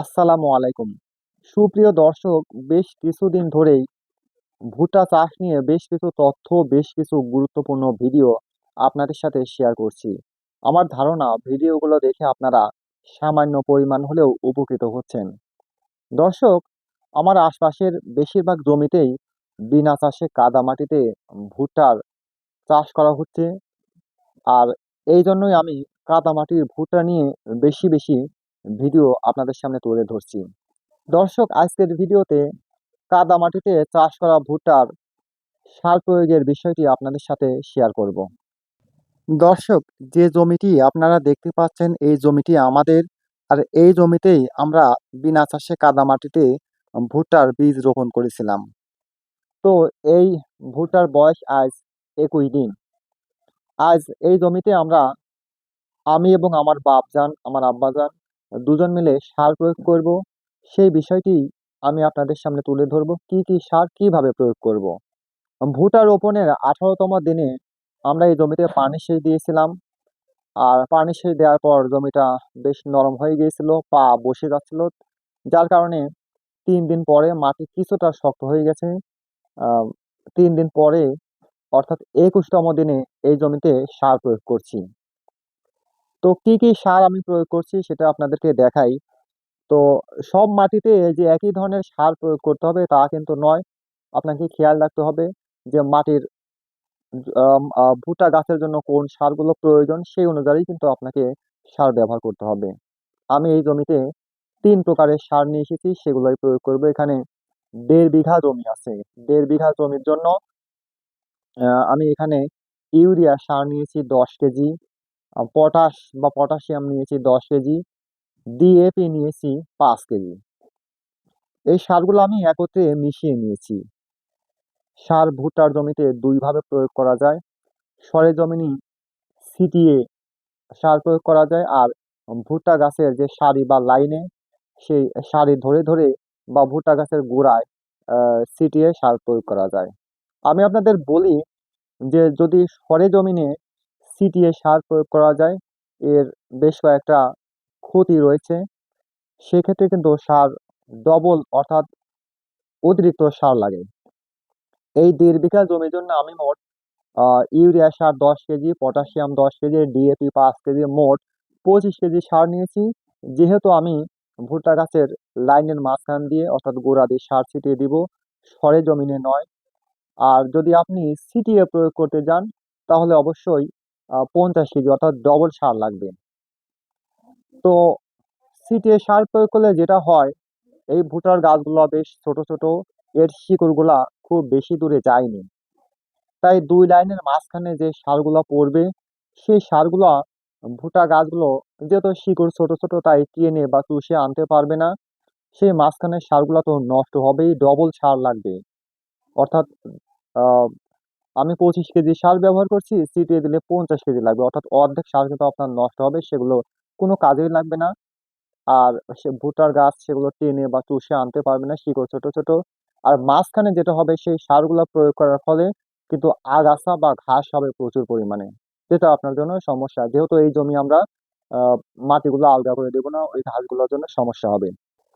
আসসালামু আলাইকুম। সুপ্রিয় দর্শক, বেশ কিছুদিন ধরেই ভুট্টা চাষ নিয়ে বেশ কিছু তথ্য, বেশ কিছু গুরুত্বপূর্ণ ভিডিও আপনাদের সাথে শেয়ার করছি। আমার ধারণা, ভিডিওগুলো দেখে আপনারা সামান্য পরিমাণ হলেও উপকৃত হচ্ছেন। দর্শক, আমার আশপাশের বেশিরভাগ জমিতেই বিনা চাষে কাদা মাটিতে ভুট্টার চাষ করা হচ্ছে। আর এই জন্যই আমি কাদা মাটির ভুট্টা নিয়ে বেশি বেশি ভিডিও আপনাদের সামনে তুলে ধরছি। দর্শক, আজকের ভিডিওতে কাদা মাটিতে চাষ করা ভুট্টার সার প্রয়োগের বিষয়টি আপনাদের সাথে শেয়ার করব। দর্শক, যে জমিটি আপনারা দেখতে পাচ্ছেন, এই জমিটি আমাদের আর এই জমিতেই আমরা বিনা চাষে কাদা মাটিতে ভুট্টার বীজ রোপণ করেছিলাম। তো এই ভুট্টার বয়স আজ একুশ দিন। আজ এই জমিতে আমরা আমি এবং আমার বাপ বাপজান, আমার আব্বা আব্বাজান দুজন মিলে সার প্রয়োগ করব। সেই বিষয়টি আমি আপনাদের সামনে তুলে ধরব। কি কি সার কীভাবে প্রয়োগ করব? ভুট্টা রোপণের আঠারোতম দিনে আমরা এই জমিতে পানি সেচ দিয়েছিলাম। আর পানি সেচ দেওয়ার পর জমিটা বেশ নরম হয়ে গিয়েছিল, পা বসে যাচ্ছিল। যার কারণে তিন দিন পরে মাটি কিছুটা শক্ত হয়ে গেছে। তিন দিন পরে, অর্থাৎ একুশতম দিনে এই জমিতে সার প্রয়োগ করছি। তো কি কি সার আমি প্রয়োগ করছি সেটা আপনাদেরকে দেখাই। তো সব মাটিতে যে একই ধরনের সার প্রয়োগ করতে হবে তা কিন্তু নয়। আপনাকে খেয়াল রাখতে হবে যে মাটির ভুট্টা গাছের জন্য কোন সারগুলো প্রয়োজন সেই অনুযায়ী কিন্তু আপনাকে সার ব্যবহার করতে হবে। আমি এই জমিতে তিন প্রকারের সার নিয়ে এসেছি, সেগুলোই প্রয়োগ করব। এখানে দেড় বিঘা জমি আছে। দেড় বিঘা জমির জন্য আমি এখানে ইউরিয়া সার নিয়েছি দশ কেজি। পটাশ বা পটাশিয়াম নিয়েছি দশ কেজি, ডিএপি নিয়েছি পাঁচ কেজি। এই সারগুলো আমি একত্রে মিশিয়ে নিয়েছি। সার ভুট্টার জমিতে দুইভাবে প্রয়োগ করা যায়। সরে জমিনি ছিটিয়ে সার প্রয়োগ করা যায় আর ভুট্টা গাছের যে সারি বা লাইনে সেই সারি ধরে ধরে বা ভুট্টা গাছের গোড়ায় ছিটিয়ে সার প্রয়োগ করা যায়। আমি আপনাদের বলি যে যদি সরে জমিনে ছিটিয়ে সার প্রয়োগ করা যায়। এর বেশ কয়েকটা ক্ষতি রয়েছে। সেক্ষেত্রে কিন্তু সার ডবল অর্থাৎ অতিরিক্ত সার লাগে। এই দেড় বিঘা জমির জন্য আমি মোট ইউরিয়া সার দশ কেজি, পটাশিয়াম দশ K G D A P পাঁচ কেজি, মোট পঁচিশ কেজি সার নিয়েছি। যেহেতু আমি ভুট্টা গাছের লাইনের মাঝখান দিয়ে অর্থাৎ গোড়া দিয়ে সার ছিটিয়ে দিব, সরে জমিনে নয়। আর যদি আপনি ছিটিয়ে প্রয়োগ করতে যান, তাহলে অবশ্যই পঞ্চাশ কেজি অর্থাৎ ডবল সার লাগবে। তো ছিটিয়ে সার প্রয়োগ করলে যেটা হয়, এই ভুট্টার গাছগুলো বেশ ছোট ছোট, এর শিকড়গুলা খুব বেশি দূরে যায়নি। তাই দুই লাইনের মাঝখানে যে সারগুলো পড়বে, সেই সারগুলো ভুট্টা গাছগুলো যেহেতু শিকড় ছোট ছোট, তাই টেনে বা চুষে আনতে পারবে না। সেই মাঝখানের সারগুলো তো নষ্ট হবেই ডবল সার লাগবে। অর্থাৎ আমি পঁচিশ কেজি সার ব্যবহার করছি, ছিটিয়ে দিলে পঞ্চাশ কেজি লাগবে। অর্থাৎ অর্ধেক সার কিন্তু আপনার নষ্ট হবে, সেগুলো কোনো কাজেই লাগবে না। আর সে ভুট্টার গাছ সেগুলো টেনে বা চুষে আনতে পারবে না, শিকড় ছোট ছোট। আর মাঝখানে যেটা হবে, সেই সারগুলো প্রয়োগ করার ফলে কিন্তু আগাছা বা ঘাস হবে প্রচুর পরিমাণে, যেটা আপনার জন্য সমস্যা। যেহেতু এই জমি আমরা মাটিগুলো আলগা করে দেবো না, ওই ঘাসগুলোর জন্য সমস্যা হবে।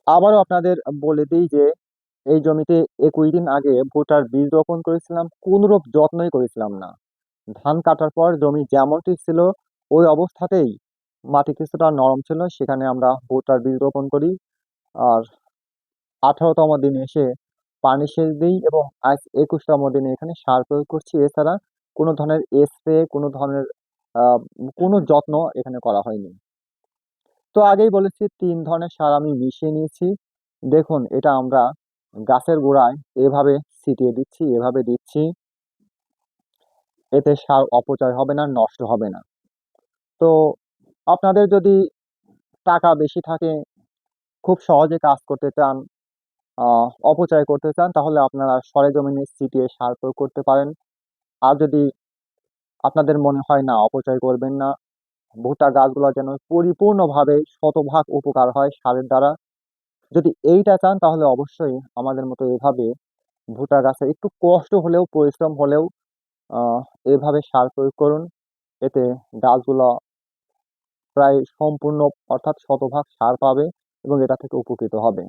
আবারও আপনাদের বলে দিই যে এই জমিতে একুশ দিন আগে ভুট্টার বীজ রোপণ করেছিলাম কোনরূপ যত্নই করেছিলাম না। ধান কাটার পর জমি যেমনটি ছিল, ওই অবস্থাতেই মাটি কিছুটা নরম ছিল, সেখানে আমরা ভুট্টার বীজ রোপণ করি। আর আঠারোতম দিনে এসে পানি সেচ দিই এবং আজ একুশতম দিনে এখানে সার প্রয়োগ করছি। এছাড়া কোনো ধরনের স্প্রে, কোনো ধরনের কোনো যত্ন এখানে করা হয়নি। তো আগেই বলেছি, তিন ধরনের সার আমি মিশিয়ে নিয়েছি। দেখুন, এটা আমরা গাছের গোড়ায় এভাবে ছিটিয়ে দিচ্ছি, এভাবে দিচ্ছি। এতে সার অপচয় হবে না, নষ্ট হবে না। তো আপনাদের যদি টাকা বেশি থাকে, খুব সহজে কাজ করতে চান অপচয় করতে চান, তাহলে আপনারা সরেজমিনে ছিটিয়ে সার প্রয়োগ করতে পারেন। আর যদি আপনাদের মনে হয়, না, অপচয় করবেন না, ভুট্টা গাছগুলো যেন পরিপূর্ণভাবে শতভাগ উপকার হয় সারের দ্বারা যদি এইটা চান, তাহলে অবশ্যই আমাদের মতো এভাবে ভুট্টা গাছে একটু কষ্ট হলেও, পরিশ্রম হলেও এভাবে সার প্রয়োগ করুন। এতে গাছগুলো প্রায় সম্পূর্ণ অর্থাৎ শতভাগ সার পাবে এবং এটা থেকে উপকৃত হবে।